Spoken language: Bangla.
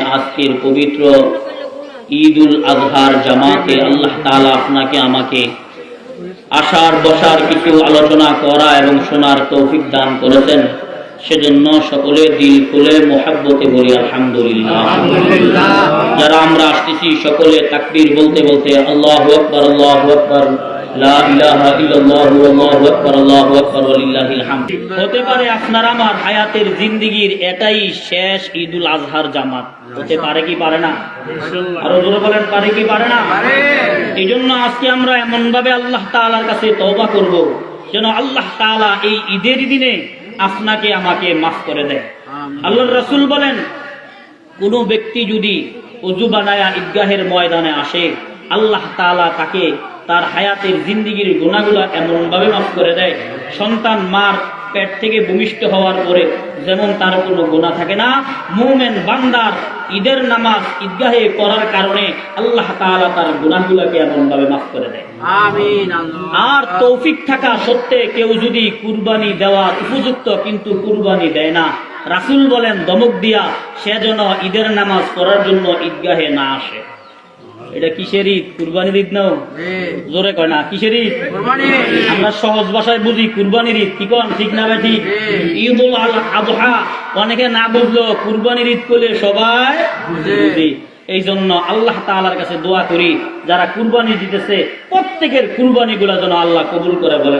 আজকের পবিত্র ঈদ উল আজহার জামাতে আল্লাহ তাআলা আপনাকে আমাকে আসার বসার কিছু আলোচনা করা এবং শোনার তৌফিক দান করেছেন। সেজন্য সকলে দিল খুলে মোহাব্বতে বলি আলহামদুলিল্লাহ। যারা আমরা আসতেছি সকলে তাকবীর বলতে বলতে আল্লাহ আকবার আল্লাহ আকবার। লা ইলাহা ইল্লাল্লাহু আল্লাহু আকবার আল্লাহু আকবার ওয়ালিল্লাহিল হামদ হতে পারে আপনার আমার হায়াতের জিন্দেগীর এটাই শেষ ঈদুল আজহার জামাত। হতে পারে কি পারে না? আরও জোরে বলেন পারে কি পারে না? এই জন্য আজকে আমরা এমন ভাবে আল্লাহ তাআলার কাছে তওবা করব যেন আল্লাহ তাআলা এই ঈদের দিনে আপনাকে আমাকে মাফ করে দেয়। আল্লাহ রাসূল বলেন কোনো ব্যক্তি যদি অজু বানায়া ঈদগাহের ময়দানে আসে আল্লাহ তাআলা তাকে তার হায়াতের জিন্দিগির গুণাগুলা এমনভাবে মাফ করে দেয় সন্তান মার পেট থেকে ভূমিষ্ঠ হওয়ার পরে যেমন তার কোনো গুণা থাকে না মুমেন বান্দার ঈদের নামাজ ঈদগাহে করার কারণে আল্লাহ তাআলা তার গুণাগুলাকে এমনভাবে মাফ করে দেয়। আর তৌফিক থাকা সত্ত্বে কেউ যদি কুরবানি দেওয়া উপযুক্ত কিন্তু কুরবানি দেয় না রাসূল বলেন দমক দিয়া সে যেন ঈদের নামাজ পড়ার জন্য ঈদগাহে না আসে। এটা কিসের ঈদ? কুরবানির ঈদ নাও। জোরে কয় না কিসের ঈদ? আমরা সহজ ভাষায় বুঝি কুরবানির ঈদ। কি কন ঠিক না ঠিক ঈদ উল আজহা অনেকে না বুঝলো কুরবানির ঈদ করলে সবাই বুঝে। এই জন্য আল্লাহ তাআলার কাছে দোয়া করি যারা কুরবানি দিতেছে প্রত্যেকের কুরবানি গুলা যেন আল্লাহ কবুল করে বলে